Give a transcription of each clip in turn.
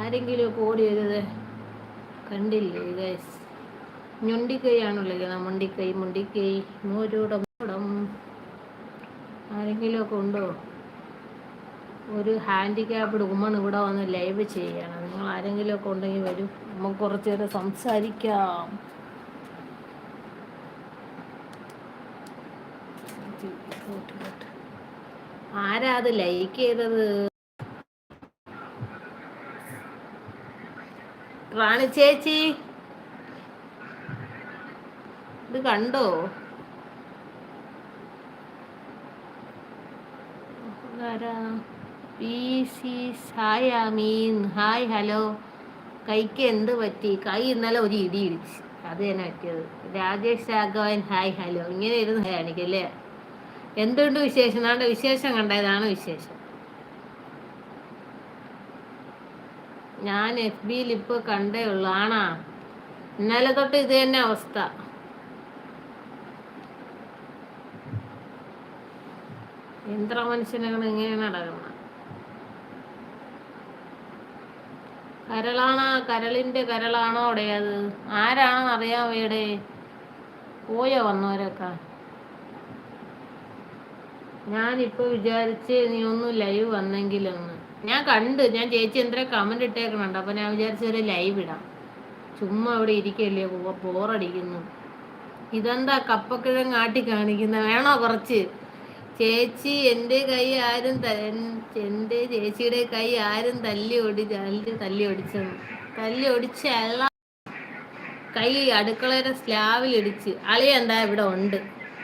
ആരെങ്കിലും ഒക്കെ ഓടി വരുന്നത് കണ്ടില്ലേ ഗൈസ് ഞൊണ്ടിക്കൈയാണുള്ളത്. മുണ്ടിക്കൈ മുണ്ടിക്കൈ മോരൂടം ആരെങ്കിലും ഒക്കെ ഉണ്ടോ? ഒരു ഹാൻഡിക്യാപ്ഡ് ഉമ്മൺ ഇവിടെ വന്ന് ലൈവ് ചെയ്യണം. നിങ്ങൾ ആരെങ്കിലും ഒക്കെ ഉണ്ടെങ്കിൽ വരും. നമുക്ക് കുറച്ച് നേരം സംസാരിക്കാം. ആരാ അത് ലൈക്ക് ചെയ്തത്? റാണി ചേച്ചി. ഇത് കണ്ടോ? സി സായാമീൻ. Hi hello. കൈക്ക് എന്ത് പറ്റി? കൈ ഇന്നലെ ഒരു ഇടി ഇടിച്ച്. അത് തന്നെ പറ്റിയത്. Rajesh Raghavan hi hello. ഇങ്ങനെ ഇരുന്ന് കാണിക്കല്ലേ? എന്തുണ്ട് വിശേഷം? നാണ്ട വിശേഷം കണ്ടതാണ് വിശേഷം. ഞാൻ എഫ് ബിയിൽ ഇപ്പോൾ കണ്ടേ ഉള്ളൂ. ആണാ? ഇന്നലെ തൊട്ട് ഇത് തന്നെ അവസ്ഥ. യന്ത്ര മനുഷ്യനുകൾ ഇങ്ങനെ നടക്കണം കരളാണോ? കരളിന്റെ കരളാണോ അത് ആരാണെന്ന് അറിയാൻ വേടെ? പോയോ വന്നവരൊക്കെ? ഞാനിപ്പോ വിചാരിച്ച് നീ ഒന്ന് ലൈവ് വന്നെങ്കിലൊന്ന്. ഞാൻ കണ്ട് ഞാൻ ചേച്ചി എന്തര കമന്റ് ഇട്ടേക്കണുണ്ട് അപ്പൊ ഞാൻ വിചാരിച്ച ഒരു ലൈവ് ഇടാം. ചുമ്മാ അവിടെ ഇരിക്കല്ലേ ബോറടിക്കുന്നു ഇതെന്താ കപ്പക്കിഴങ്ങ് ആട്ടി കാണിക്കുന്ന വേണോ കുറച്ച്? ചേച്ചി എന്റെ കൈ ആരും എന്റെ ചേച്ചിയുടെ കൈ ആരും തല്ലി ഓടി തല്ലി ഒടിച്ചെന്ന് തല്ലി ഒടിച്ചല്ല കൈ അടുക്കളയുടെ സ്ലാവിൽ ഇടിച്ച്. അളിയ എന്താ ഇവിടെ ഉണ്ട്.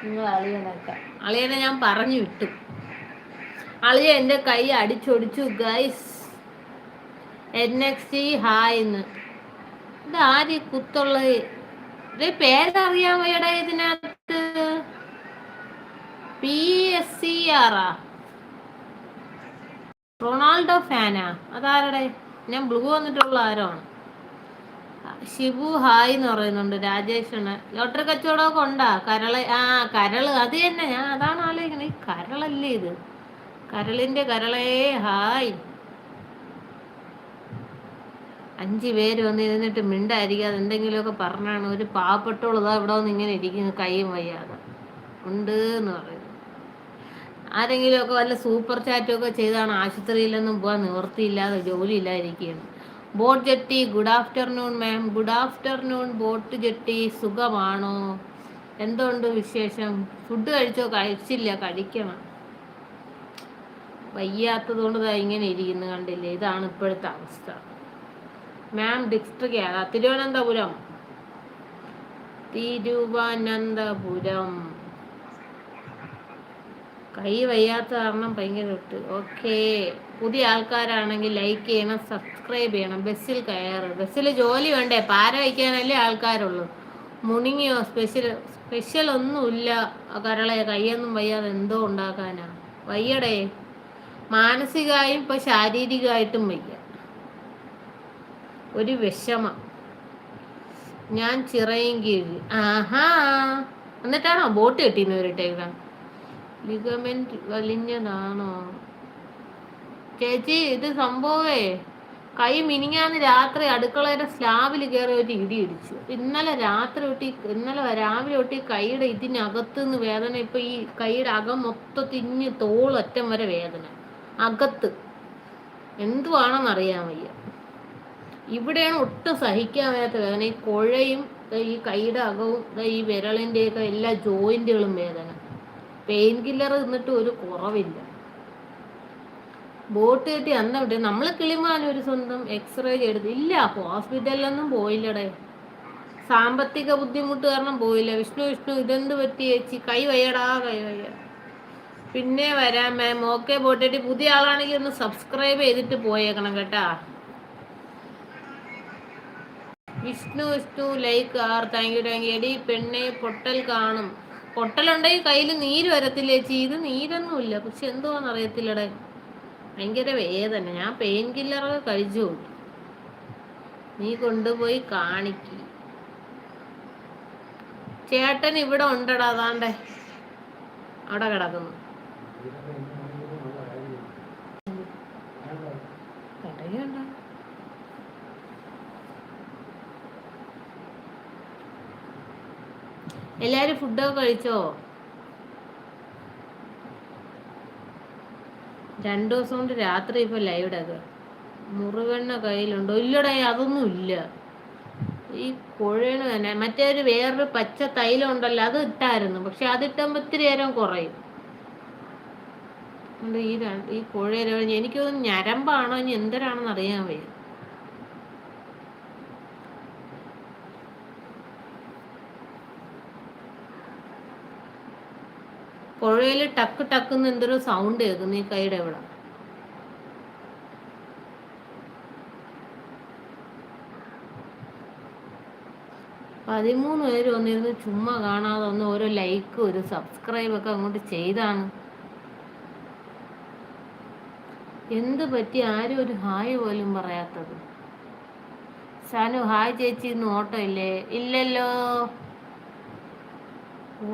നിങ്ങൾ അളിയനൊക്കെ. അളിയനെ ഞാൻ പറഞ്ഞു വിട്ടു. അളിയ എന്റെ കൈ അടിച്ചൊടിച്ചു guys N X T hi ഇത് ആര് കുത്തുള്ളത്? ഇത് പേരറിയാൻ വയ്യടാ ഇതിനകത്ത്. പി എസ് സി ആറാ റൊണാൾഡോ ഫാനാ. അതാരടെ? ഞാൻ ബ്ലൂ വന്നിട്ടുള്ള ആരോ ആണ് ഷിബു ഹായ് എന്ന് പറയുന്നുണ്ട് രാജേഷണ് ലോട്ടറി കച്ചവടമൊക്കെ ഉണ്ടാ? കരൾ ആ കരൾ. അത് തന്നെ ഞാൻ അതാണ് ആലോചിക്കുന്നത്. ഈ കരളല്ലേ ഇത്? കരളിന്റെ കരളേ ഹായ്. അഞ്ച് പേര് വന്ന് ഇരുന്നിട്ട് മിണ്ടായിരിക്കാതെ എന്തെങ്കിലുമൊക്കെ പറഞ്ഞാണ്. ഒരു പാവപ്പെട്ടോളതാ ഇവിടെ വന്ന് ഇങ്ങനെ ഇരിക്കുന്നു കൈയും വയ്യാതെ. ഉണ്ട് എന്ന് പറയുന്നു. ആരെങ്കിലുമൊക്കെ വല്ല സൂപ്പർ ചാറ്റും ഒക്കെ ചെയ്താണ് ആശുപത്രിയിലൊന്നും പോകാൻ നിവൃത്തിയില്ലാതെ ജോലി ഇല്ലാതിരിക്കുകയാണ്. Boat jetty good afternoon ma'am. Good afternoon boat jetty സുഖമാണോ? എന്തുണ്ട് വിശേഷം? ഫുഡ് കഴിച്ചോ? കഴിച്ചില്ല കഴിക്കണം. വയ്യാത്തത് കൊണ്ട് ദാ ഇങ്ങനെ ഇരിക്കുന്നു കണ്ടില്ലേ? ഇതാണ് ഇപ്പോഴത്തെ അവസ്ഥ. മാം ഡിസ്ട്രിക്ട് ഏതാ? തിരുവനന്തപുരം. തിരുവനന്തപുരം. കൈ വയ്യാത്ത കാരണം ഭയങ്കര ഇട്ട് ഓക്കെ പുതിയ ആൾക്കാരാണെങ്കിൽ ലൈക്ക് ചെയ്യണം സബ്സ്ക്രൈബ് ചെയ്യണം ബസ്സിൽ കയറ്. ബസ്സിൽ ജോലി വേണ്ടേ? പാര വയ്ക്കാനല്ലേ ആൾക്കാരുള്ളൂ. മുണിങ്ങിയോ? സ്പെഷ്യൽ സ്പെഷ്യൽ ഒന്നുമില്ല. കരളെ കൈയൊന്നും വയ്യാതെ എന്തോ ഉണ്ടാക്കാനാ. വയ്യടേ. മാനസികമായും ഇപ്പൊ ശാരീരികമായിട്ടും വയ്യ. ഒരു വിഷമം. ഞാൻ ചിറയും കീഴ് ആഹാ. എന്നിട്ടാണോ ബോട്ട് കെട്ടിന്ന് വരട്ടേക്കാം ലിഗമെന്റ് വലിഞ്ഞതാണോ? ചേച്ചി ഇത് സംഭവേ. കൈ മിനിങ്ങാന്ന് രാത്രി അടുക്കളയുടെ സ്ലാബിൽ കയറി ഒരു ഇടി ഇടിച്ചു. ഇന്നലെ രാത്രി തൊട്ട് ഇന്നലെ രാവിലെ തൊട്ട് കൈയുടെ ഇതിനകത്ത് നിന്ന് വേദന ഇപ്പൊ ഈ കൈയുടെ അകം മൊത്തം തിഞ്ഞ് തോളൊറ്റം വരെ വേദന. അകത്ത്. എന്തുവാണെന്ന് അറിയാൻ വയ്യ. ഇവിടെയാണ് ഒട്ടും സഹിക്കാൻ വയ്യാത്ത വേദന. ഈ കുഴയും ഈ കൈയുടെ അകവും ഈ വിരളിന്റെയൊക്കെ എല്ലാ ജോയിന്റുകളും വേദന. പെയിൻ കില്ലർ നിന്നിട്ട് ഒരു കുറവില്ല. ബോട്ട് കെട്ടി അന്ന വിട്ട് നമ്മൾ ഒരു സ്വന്തം എക്സ്റേ ചെയ്ത് ഇല്ല ഹോസ്പിറ്റലിലൊന്നും പോയില്ലടേ. സാമ്പത്തിക ബുദ്ധിമുട്ട് കാരണം പോയില്ല. വിഷ്ണു വിഷ്ണു ഇതെന്ത് പറ്റി ചേച്ചി? കൈ വയ്യടാ കൈ വയ്യ. പിന്നെ വരാം മാം ഓക്കെ പോട്ടേട്ടി. പുതിയ ആളാണെങ്കിൽ ഒന്ന് സബ്സ്ക്രൈബ് ചെയ്തിട്ട് പോയേക്കണം കേട്ടാ. വിഷ്ണു വിഷ്ണു ലൈക്ക് ആർ താങ്ക് യു താങ്ക് യു എടി പെണ്ണെ പൊട്ടൽ കാണും. പൊട്ടലുണ്ടെങ്കിൽ കയ്യിൽ നീര് വരത്തില്ലേ ചേച്ചി? ഇത് നീരൊന്നുമില്ല. പക്ഷെ എന്തുവാന്ന് അറിയത്തില്ലടേ ഭയങ്കര വേദന. ഞാൻ പെയിൻ കില്ലറൊക്കെ കഴിച്ചു. നീ കൊണ്ടുപോയി കാണിക്ക്. ചേട്ടൻ ഇവിടെ ഉണ്ടടാ അതാണ്ടേ. അവിടെ കിടക്കുന്നു. എല്ലാരും ഫുഡൊക്കെ കഴിച്ചോ? രണ്ടു ദിവസം കൊണ്ട് രാത്രി ഇപ്പൊ ലൈവിടൊക്കെ മുറിവെണ്ണ കയ്യിലുണ്ടോ? ഇല്ലടാ അതൊന്നും ഇല്ല. ഈ കുഴണ തന്നെ മറ്റേ ഒരു വേറൊരു പച്ച തൈലം ഉണ്ടല്ലോ അത് ഇട്ടായിരുന്നു. പക്ഷെ അതിട്ടുമ്പോ ഇത്തിരി നേരം കുറയും. അതുകൊണ്ട് ഈ രണ്ട് ഈ പുഴയില എനിക്ക് തോന്നുന്നു ഞരമ്പാണോ ഇനി എന്തരാണെന്ന് അറിയാൻ വയ്യ. പുഴയിൽ ടക്ക് ടക്കുന്ന് എന്തൊരു സൗണ്ട് കേൾക്കുന്നു ഈ കൈയുടെ ഇവിടെ പതിമൂന്ന് പേര് വന്നിരുന്ന് ചുമ്മാ കാണാതെ ഒന്ന് ഓരോ ലൈക്ക് ഒരു സബ്സ്ക്രൈബ് ഒക്കെ അങ്ങോട്ട് ചെയ്താണ്. എന്ത് പറ്റി? ആരും ഒരു ഹായ് പോലും പറയാത്തത്. സാനു ഹായ് ചേച്ചി ഇന്ന് ഓട്ടോ ഇല്ലേ ഇല്ലല്ലോ.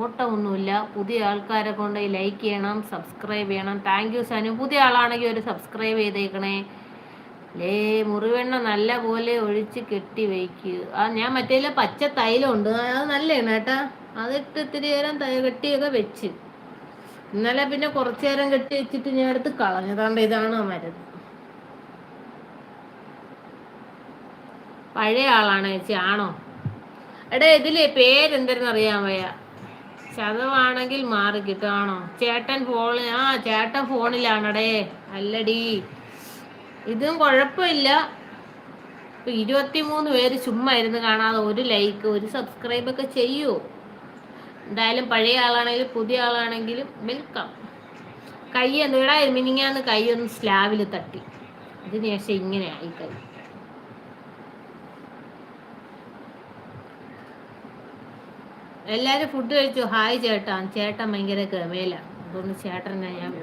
ഓട്ടമൊന്നുമില്ല. പുതിയ ആൾക്കാരെ കൊണ്ട് ലൈക്ക് ചെയ്യണം സബ്സ്ക്രൈബ് ചെയ്യണം. Thank you Sanu. പുതിയ ആളാണെങ്കിൽ ഒരു സബ്സ്ക്രൈബ് ചെയ്തേക്കണേ. ലേ മുറിവെണ്ണ നല്ല പോലെ ഒഴിച്ച് കെട്ടി വയ്ക്കുക ആ ഞാൻ മറ്റേ പച്ച തൈലമുണ്ട് അത് നല്ലതാണ് കേട്ടാ. അതിട്ട് ഇത്തിരി നേരം കെട്ടിയൊക്കെ വെച്ച്. ഇന്നലെ പിന്നെ കുറച്ചു നേരം കെട്ടി വെച്ചിട്ട് ഞാൻ എടുത്ത് കളഞ്ഞതാണ്ട് ഇതാണ് മരുന്ന് പഴയ ആളാണ് ചേച്ചി ആണോ? എടാ ഇതിലേ പേരെന്തെന്ന് അറിയാൻ വയ്യ. ചതവാണെങ്കിൽ മാറി കിട്ടും ആണോ? ചേട്ടൻ ഫോണിൽ ആ ചേട്ടൻ ഫോണിലാണടേ അല്ലടി. ഇതും കുഴപ്പമില്ല. ഇപ്പൊ ഇരുപത്തിമൂന്ന് പേര് ചുമ്മാ ഇരുന്ന് കാണാതെ ഒരു ലൈക്ക് ഒരു സബ്സ്ക്രൈബ് ഒക്കെ ചെയ്യൂ. എന്തായാലും പഴയ ആളാണെങ്കിലും പുതിയ ആളാണെങ്കിലും വെൽക്കം കൈ എന്തിടാ മിനിങ്ങാന്ന് കൈ ഒന്ന് സ്ലാബിൽ തട്ടി. അതിനുശേഷം ഇങ്ങനെ ഇങ്ങനെയായി കൈ എല്ലാരും ഫുഡ് കഴിച്ചു? ഹായ് ചേട്ടാ. ചേട്ടൻ ഭയങ്കര ഗമേല അതുകൊണ്ട് ചേട്ടനെ ഞാൻ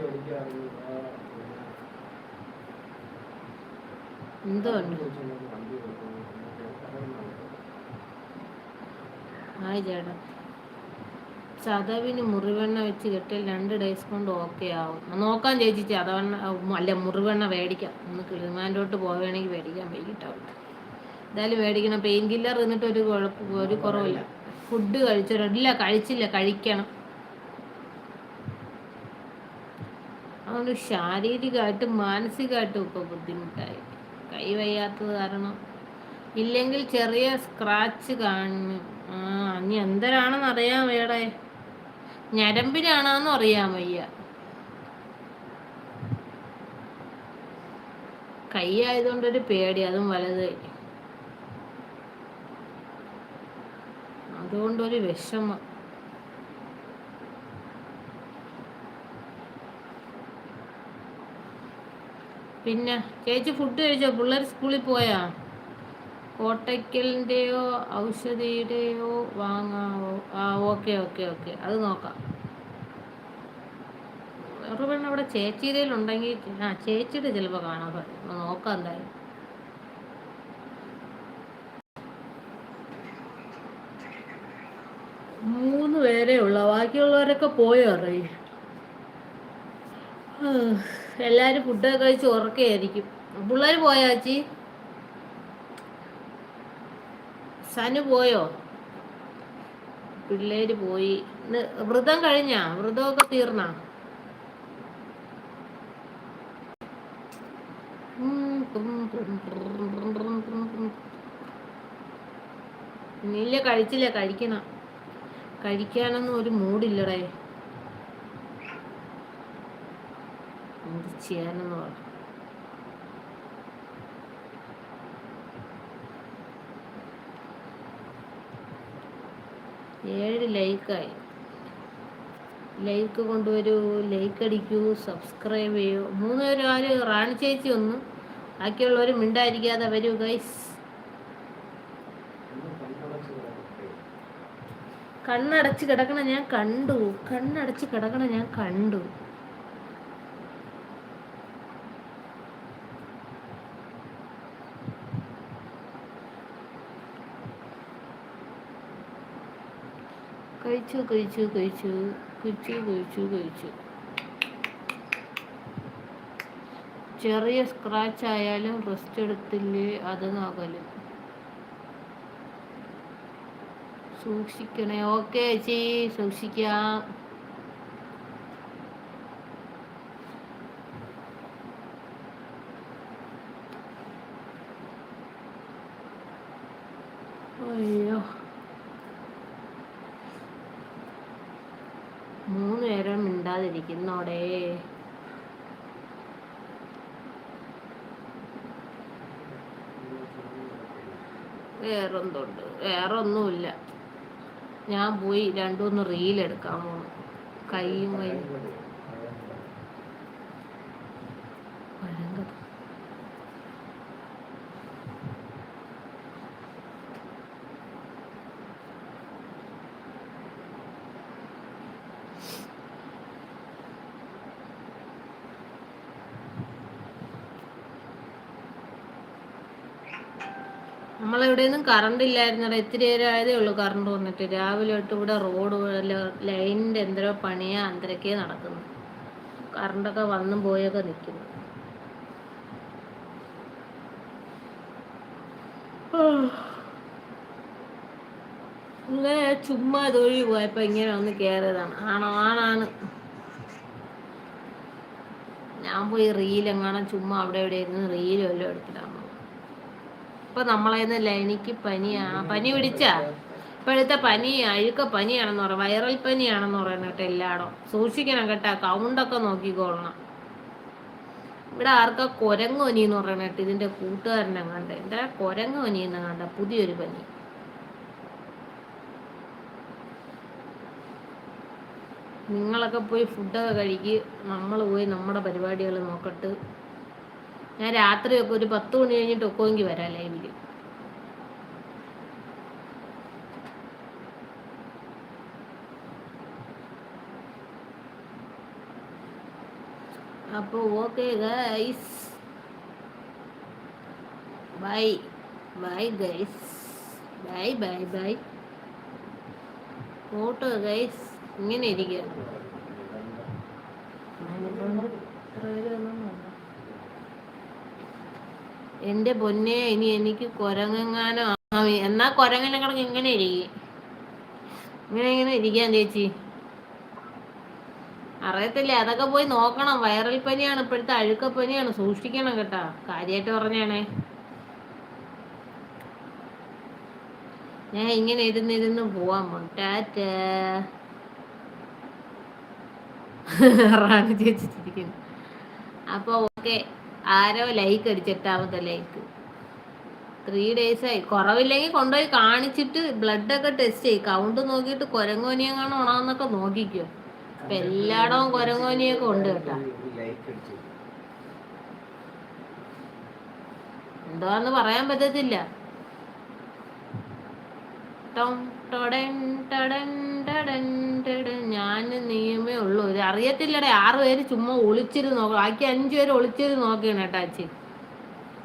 എന്തുകൊണ്ട് ഹായ് ചേട്ടൻ ചതവിന് മുറിവെണ്ണ വെച്ച് കെട്ടിയാൽ രണ്ട് ഡേയ്സ് കൊണ്ട് ഓക്കെ ആവും. നോക്കാൻ ചേച്ചി ചതവെണ്ണ അല്ല മുറിവെണ്ണ മേടിക്കാം ഒന്ന് കിളിമാൻഡോട്ട് പോവുകയാണെങ്കിൽ മേടിക്കാം വൈകിട്ടാവും. എന്തായാലും മേടിക്കണം പെയിൻ കില്ലർ എന്നിട്ട് ഒരു കുഴപ്പം ഒരു കുറവില്ല ഫുഡ് കഴിച്ചിട്ടില്ല കഴിച്ചില്ല കഴിക്കണം. അതുകൊണ്ട് ശാരീരികമായിട്ടും മാനസികമായിട്ടും ഇപ്പോൾ ബുദ്ധിമുട്ടായി. കൈ വയ്യാത്തത് കാരണം. ഇല്ലെങ്കിൽ ചെറിയ സ്ക്രാച്ച് കാണും. ആ ഇനി എന്തരാണെന്ന് അറിയാൻ വേടെ ഞരമ്പിനാണെന്ന് അറിയാൻ വയ്യ. കൈ ആയതുകൊണ്ടൊരു പേടി അതും വലത് അതുകൊണ്ടൊരു വിഷമം. പിന്നെ ചേച്ചി ഫുഡ് കഴിച്ചോ? പിള്ളേർ സ്കൂളിൽ പോയാ? കോട്ടയ്ക്കലിന്റെയോ ഔഷധിയുടെയോ വാങ്ങാവോ? ആ ഓക്കെ ഓക്കെ ഓക്കെ. അത് നോക്കാം. വേറെ അവിടെ ചേച്ചിയുടെ ഉണ്ടെങ്കിൽ ആ ചേച്ചിയുടെ ചിലപ്പോൾ കാണാൻ പറ്റും. നോക്കാം എന്തായാലും. മൂന്ന് പേരേ ഉള്ളു. ബാക്കിയുള്ളവരൊക്കെ പോയോ അറിയ എല്ലാവരും ഫുഡൊക്കെ കഴിച്ച് ഉറക്കെയായിരിക്കും. പിള്ളേർ പോയോ ചേച്ചി സനു പോയോ? പിള്ളേര് പോയി. വ്രതം കഴിഞ്ഞാ? വ്രതമൊക്കെ തീർന്നാ? ഇല്ല കഴിച്ചില്ല? കഴിക്കണം. കഴിക്കാനൊന്നും ഒരു മൂടില്ലടേ. എന്ത് ചെയ്യാനെന്ന് പറഞ്ഞു ഏഴ് ലൈക്കായി. ലൈക്ക് കൊണ്ടുവരൂ ലൈക്ക് അടിക്കൂ സബ്സ്ക്രൈബ് ചെയ്യൂ. മൂന്ന് പേരും ആര് റാണി ചേച്ചി ഒന്ന് ബാക്കിയുള്ളവർ മിണ്ടായിരിക്കാതെ വരൂ ഗൈസ് കണ്ണടച്ച് കിടക്കണ ഞാൻ കണ്ടു. കണ്ണടച്ച് കിടക്കണ ഞാൻ കണ്ടു. കഴിച്ചു കഴിച്ചു കഴിച്ചു കഴിച്ചു കഴിച്ചു കഴിച്ചു ചെറിയ സ്ക്രാച്ച് ആയാലും റെസ്റ്റ് എടുത്തില്ലേ അത് നകലും സൂക്ഷിക്കണേ. ഓക്കെ ചേച്ചി സൂക്ഷിക്കാം അയ്യോ മൂന്ന് നേരം മിണ്ടാതിരിക്കുന്നോടേ. വേറെന്തുണ്ട് വേറെ ഒന്നുമില്ല ഞാൻ പോയി രണ്ടുമൂന്ന് റീൽ എടുക്കാൻ പോണു. കൈയും കൈ നമ്മളിവിടെ നിന്നും കറണ്ട് ഇല്ലായിരുന്നു ഇത്തിരി നേരം ആയതേ ഉള്ളൂ കറണ്ട് വന്നിട്ട്. രാവിലെ തൊട്ട് ഇവിടെ റോഡ് ലൈനിന്റെ എന്തോ പണിയാ അന്തരക്കേ നടക്കുന്നു. കറണ്ടൊക്കെ വന്നും പോയൊക്കെ നിൽക്കുന്നു ഇങ്ങനെ ചുമ്മാ തൊഴി പോയപ്പോ ഇങ്ങനെ ഒന്ന് കയറിയതാണ് ആണോ ആണാണ്. ഞാൻ പോയി റീൽ എങ്ങാനും ചുമ്മാ അവിടെ ഇവിടെ ഇരുന്ന് റീലും എല്ലാം എടുത്തിട്ടാണ്? ഇപ്പൊ നമ്മളേന്ന് എനിക്ക് പനിയാ. പനി പിടിച്ചാ? ഇപ്പോഴത്തെ പനി അഴുക്ക പനിയാണെന്ന് പറയാം. വൈറൽ പനിയാണെന്ന് പറയുന്ന കേട്ടോ എല്ലായിടും സൂക്ഷിക്കണം കേട്ടോ. കൗണ്ടൊക്കെ നോക്കിക്കോളണം ഇവിടെ ആർക്കാ കൊരങ്ങോനി എന്ന് പറയണ കേട്ടോ ഇതിന്റെ കൂട്ടുകാരനെ കണ്ട. എന്താ കൊരങ്ങോനി എന്ന് കണ്ട? പുതിയൊരു പനി. നിങ്ങളൊക്കെ പോയി ഫുഡൊക്കെ കഴിക്ക്. നമ്മൾ പോയി നമ്മുടെ പരിപാടികൾ നോക്കട്ട്. ഞാൻ രാത്രിയൊക്കെ ഒരു പത്ത് മണി കഴിഞ്ഞിട്ട് ഒക്കെങ്കിൽ വരാം ലൈവിൽ. അപ്പോൾ okay guys bye bye guys bye bye bye photo guys ഇങ്ങനെ ഇരിക്കുക എന്റെ പൊന്നെ ഇനി എനിക്ക് കൊരങ്ങാനോ എന്നാ കൊരങ്ങനെ കിടന്ന് ഇങ്ങനെ ഇരിക്കും ഇങ്ങനെ ഇങ്ങനെ ഇരിക്കാൻ ചേച്ചി. അറിയത്തില്ല. അതൊക്കെ പോയി നോക്കണം. വൈറൽ പനിയാണ് ഇപ്പോഴത്തെ അഴുക്കപ്പനിയാണ് സൂക്ഷിക്കണം കേട്ടാ. കാര്യമായിട്ട് പറഞ്ഞാണേ. ഞാൻ ഇങ്ങനെ ഇരുന്ന് പോവാൻ പോണം ടാറ്റ റാണി ചേച്ചി ചിരിക്കുന്നു. അപ്പൊ ഓക്കെ. ആരോ ലൈക്ക് അടിച്ചെട്ടാമത്തെ ലൈക്ക്. ത്രീ ഡേയ്സ് ആയി. കുറവില്ലെങ്കിൽ കൊണ്ടുപോയി കാണിച്ചിട്ട് ബ്ലഡ് ഒക്കെ ടെസ്റ്റ് ചെയ്യും. കൗണ്ട് നോക്കിയിട്ട് കുരങ്ങോനിയെങ്ങാണോ ഉണാന്നൊക്കെ നോക്കിക്കോ. ഇപ്പൊ എല്ലായിടവും കൊരങ്ങോനിയൊക്കെ ഉണ്ട് കേട്ടാ. എന്താന്ന് പറയാൻ പറ്റത്തില്ല. ഞാൻ നീയമേ ഉള്ളൂ. ഇത് അറിയത്തില്ലടേ ആറു പേര് ചുമ്മാ ഒളിച്ചിരുന്ന് നോക്കണം ബാക്കി അഞ്ചു പേര് ഒളിച്ചിരുന്ന് നോക്കിയാണ് ഏട്ടാച്ചി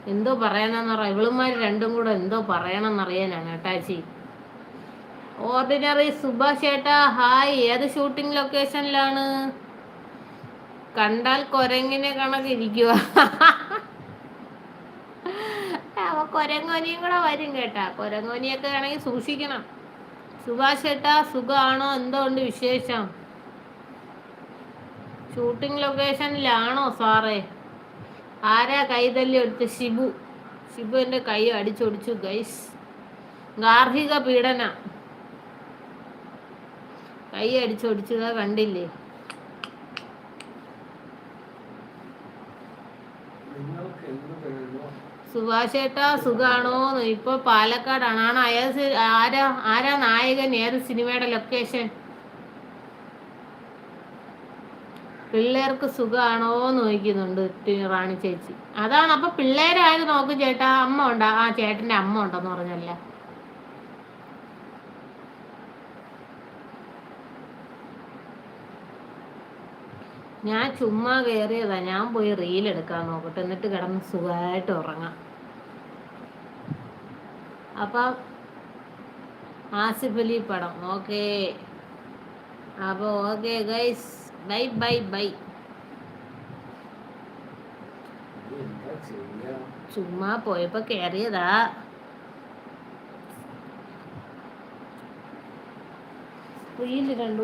എന്തോ പറയണമെന്ന് പറയാം ഇവളുമാര് രണ്ടും കൂടെ എന്തോ പറയണമെന്നറിയാനാണ് ഏട്ടാച്ചി ഓർഡിനറി സുഭാഷ് ഏട്ടാ ഹായ്. ഏത് ഷൂട്ടിംഗ് ലൊക്കേഷനിലാണ്? കണ്ടാൽ കൊരങ്ങിനെ കണക്കിരിക്കുക. അവ കൊരങ്ങോനിയും കൂടെ വരും കേട്ടാ. കൊരങ്ങോനിയൊക്കെ ആണെങ്കിൽ സൂക്ഷിക്കണം. സുഭാഷ് ഏട്ടാ സുഖമാണോ എന്തോ ഉണ്ട് വിശേഷം? ഷൂട്ടിംഗ് ലൊക്കേഷനിലാണോ സാറേ? ആരാ കൈതല്ലി എടുത്ത് ഷിബു. ഷിബു എന്റെ കൈ അടിച്ചൊടിച്ചു. ഗൈസ് ഗാർഹിക പീഡന. കൈ അടിച്ചൊടിച്ചതാ കണ്ടില്ലേ? സുഭാഷേട്ടാ സുഖാണോന്ന്? ഇപ്പൊ പാലക്കാടാണ്. ആണ് അയാൾ ആരാ ആരാ നായകൻ? ഏത് സിനിമയുടെ ലൊക്കേഷൻ? പിള്ളേർക്ക് സുഖാണോ നോക്കുന്നുണ്ട് റാണി ചേച്ചി. അതാണ് അപ്പൊ പിള്ളേരായത് നോക്കും ചേട്ടാ. അമ്മ ഉണ്ടാ? ആ ചേട്ടന്റെ അമ്മ ഉണ്ടെന്ന് പറഞ്ഞല്ലേ? ഞാൻ ചുമ്മാ കയറിയതാ ഞാൻ പോയി റീൽ എടുക്കാൻ നോക്കട്ടെ. എന്നിട്ട് കിടന്ന് സുഖമായിട്ട് ഉറങ്ങാം. അപ്പം ആസിഫ് അലി പടം. ഓക്കെ. അപ്പോൾ okay guys bye bye bye. ചുമ്മാ പോയപ്പോ കയറിയതാ റീൽ രണ്ടു